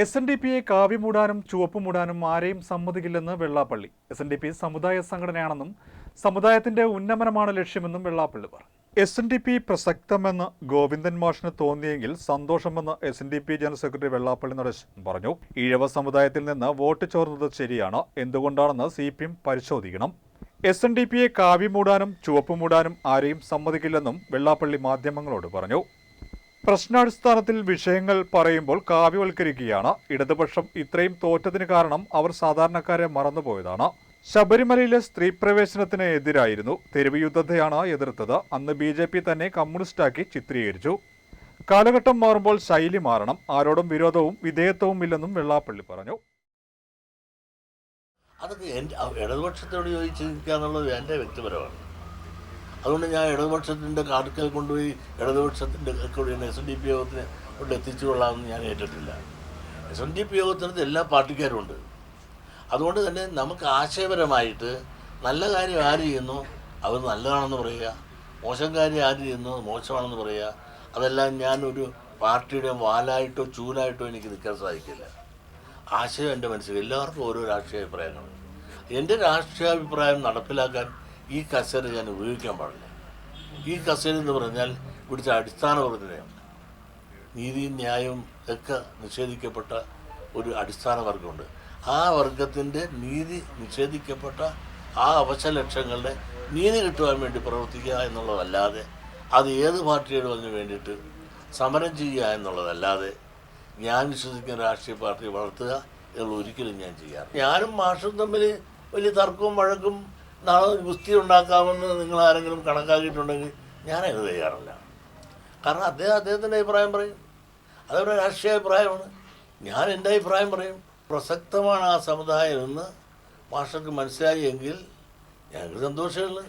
S N D പിയെ കാവ്യ മൂടാനും ചുവപ്പ് മൂടാനും ആരെയും സമ്മതിക്കില്ലെന്ന് Vellappally. S N D P സമുദായ സംഘടനയാണെന്നും സമുദായത്തിന്റെ ഉന്നമനമാണ് ലക്ഷ്യമെന്നും വെള്ളാപ്പള്ളി പറഞ്ഞു. എസ് എൻ ഡി പി പ്രസക്തമെന്ന് ഗോവിന്ദൻ മാഷിന് തോന്നിയെങ്കിൽ സന്തോഷമെന്ന് S N D P general secretary Vellappally Natesan പറഞ്ഞു. ഈഴവ സമുദായത്തിൽ നിന്ന് വോട്ട് ചോർന്നത് ശരിയാണ്? എന്തുകൊണ്ടാണെന്ന് സി പി എം പരിശോധിക്കണം. എസ് എൻ ഡി പിയെ കാവ്യ മൂടാനും ചുവപ്പ് മൂടാനും ആരെയും സമ്മതിക്കില്ലെന്നും വെള്ളാപ്പള്ളി മാധ്യമങ്ങളോട് പറഞ്ഞു. പ്രശ്നാടിസ്ഥാനത്തിൽ വിഷയങ്ങൾ പറയുമ്പോൾ കാവ്യവൽക്കരിക്കുകയാണ്. ഇടതുപക്ഷം ഇത്രയും തോറ്റതിന് കാരണം അവർ സാധാരണക്കാരെ മറന്നുപോയതാണ്. ശബരിമലയിലെ സ്ത്രീ പ്രവേശനത്തിന് എതിരായിരുന്നു. തെരുവ് യുദ്ധത്തെയാണ് എതിർത്തത്. അന്ന് ബി ജെ പി തന്നെ കമ്മ്യൂണിസ്റ്റാക്കി ചിത്രീകരിച്ചു. കാലഘട്ടം മാറുമ്പോൾ ശൈലി മാറണം. ആരോടും വിരോധവും വിധേയത്വവും ഇല്ലെന്നും വെള്ളാപ്പള്ളി പറഞ്ഞു. അതൊക്കെ ഇടതുപക്ഷത്തോട് ചോദിച്ചിരിക്കുക എന്നുള്ളത് എന്റെ വ്യക്തിപരമാണ്. അതുകൊണ്ട് ഞാൻ ഇടതുപക്ഷത്തിന്റെ കാർക്കൽ കൊണ്ടുപോയി ഇടതുപക്ഷത്തിന്റെ എസ് എൻ ഡി പി യോഗത്തിന് കൊണ്ട് എത്തിച്ചു കൊള്ളാമെന്ന് ഞാൻ ഏറ്റിട്ടില്ല എസ് എൻ ഡി പി യോഗത്തിനകത്ത് എല്ലാ പാർട്ടിക്കാരും ഉണ്ട്. അതുകൊണ്ട് തന്നെ നമുക്ക് ആശയപരമായിട്ട് നല്ല കാര്യം ആര് ചെയ്യുന്നു? അവർ നല്ലതാണെന്ന് പറയുക. മോശം കാര്യം ആര് ചെയ്യുന്നു? മോശമാണെന്ന് പറയുക. അതെല്ലാം ഞാനൊരു പാർട്ടിയുടെ വാലായിട്ടോ ചൂലായിട്ടോ എനിക്ക് നിൽക്കാൻ സാധിക്കില്ല. ആശയം എന്റെ മനസ്സിൽ എല്ലാവർക്കും ഓരോ രാഷ്ട്രീയ അഭിപ്രായങ്ങളുണ്ട് എന്റെ രാഷ്ട്രീയാഭിപ്രായം നടപ്പിലാക്കാൻ ഈ കസേര ഞാൻ ഉപയോഗിക്കാൻ പാടില്ല. ഈ കസേര എന്ന് പറഞ്ഞാൽ ഇവിടുത്തെ അടിസ്ഥാന വർഗതയാണ് നീതിയും ന്യായവും ഒക്കെ നിഷേധിക്കപ്പെട്ട ഒരു അടിസ്ഥാന വർഗമുണ്ട് ആ വർഗത്തിന്റെ നീതി നിഷേധിക്കപ്പെട്ട ആ അവശ ലക്ഷ്യങ്ങളുടെ നീതി കിട്ടുവാൻ വേണ്ടി പ്രവർത്തിക്കുക എന്നുള്ളതല്ലാതെ അത് ഏത് പാർട്ടിയോട് വന്നു വേണ്ടിയിട്ട് സമരം ചെയ്യുക എന്നുള്ളതല്ലാതെ ഞാൻ വിശ്വസിക്കുന്ന രാഷ്ട്രീയ പാർട്ടി വളർത്തുക എന്നുള്ള ഒരിക്കലും ഞാൻ ചെയ്യാറ് ഞാനും മാഷും തമ്മിൽ വലിയ തർക്കവും വഴക്കും നാളെ ഗുസ്തി ഉണ്ടാക്കാമെന്ന് നിങ്ങൾ ആരെങ്കിലും കണക്കാക്കിയിട്ടുണ്ടെങ്കിൽ ഞാനത് തയ്യാറല്ല. കാരണം അദ്ദേഹം അദ്ദേഹത്തിന്റെ അഭിപ്രായം പറയും. അതവരുടെ രാഷ്ട്രീയ അഭിപ്രായമാണ്. ഞാൻ എന്റെ അഭിപ്രായം പറയും. പ്രസക്തമാണ് ആ സമുദായം എന്ന് മാഷർക്ക് മനസ്സിലായി എങ്കിൽ ഞങ്ങൾക്ക് സന്തോഷമുള്ളു.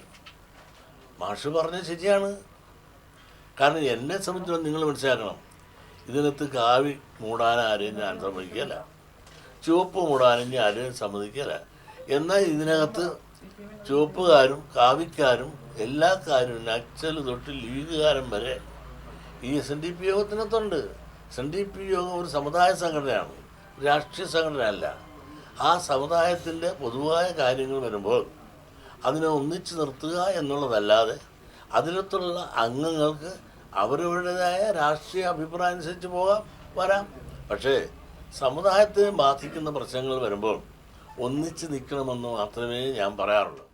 മാഷ് പറഞ്ഞത് ശരിയാണ്. കാരണം എന്നെ സംബന്ധിച്ചിടത്തോളം നിങ്ങൾ മനസ്സിലാക്കണം. ഇതിനകത്ത് കാവി മൂടാൻ ആരെയും ഞാൻ സമ്മതിക്കല ചുവപ്പ് മൂടാനും ഞാൻ ആരെയും സമ്മതിക്കില്ല എന്നാൽ ഇതിനകത്ത് ചുവപ്പുകാരും കാവിക്കാരും എല്ലാ കാര്യവും നക്സൽ തൊട്ട് ലീഗുകാരൻ വരെ. ഈ എസ് എൻ ഡി പി യോഗത്തിനകത്തുണ്ട്. എസ് എൻ ഡി പി യോഗം ഒരു സമുദായ സംഘടനയാണ്. രാഷ്ട്രീയ സംഘടനയല്ല. ആ സമുദായത്തിന്റെ പൊതുവായ കാര്യങ്ങൾ വരുമ്പോൾ അതിനെ ഒന്നിച്ചു നിർത്തുക എന്നുള്ളതല്ലാതെ അതിനകത്തുള്ള അംഗങ്ങൾക്ക് അവരവരുടേതായ രാഷ്ട്രീയ അഭിപ്രായം അനുസരിച്ച് പോകാം വരാം. പക്ഷേ സമുദായത്തെ ബാധിക്കുന്ന പ്രശ്നങ്ങൾ വരുമ്പോൾ ഒന്നിച്ച് നിൽക്കണമെന്ന് മാത്രമേ ഞാൻ പറയാറുള്ളൂ.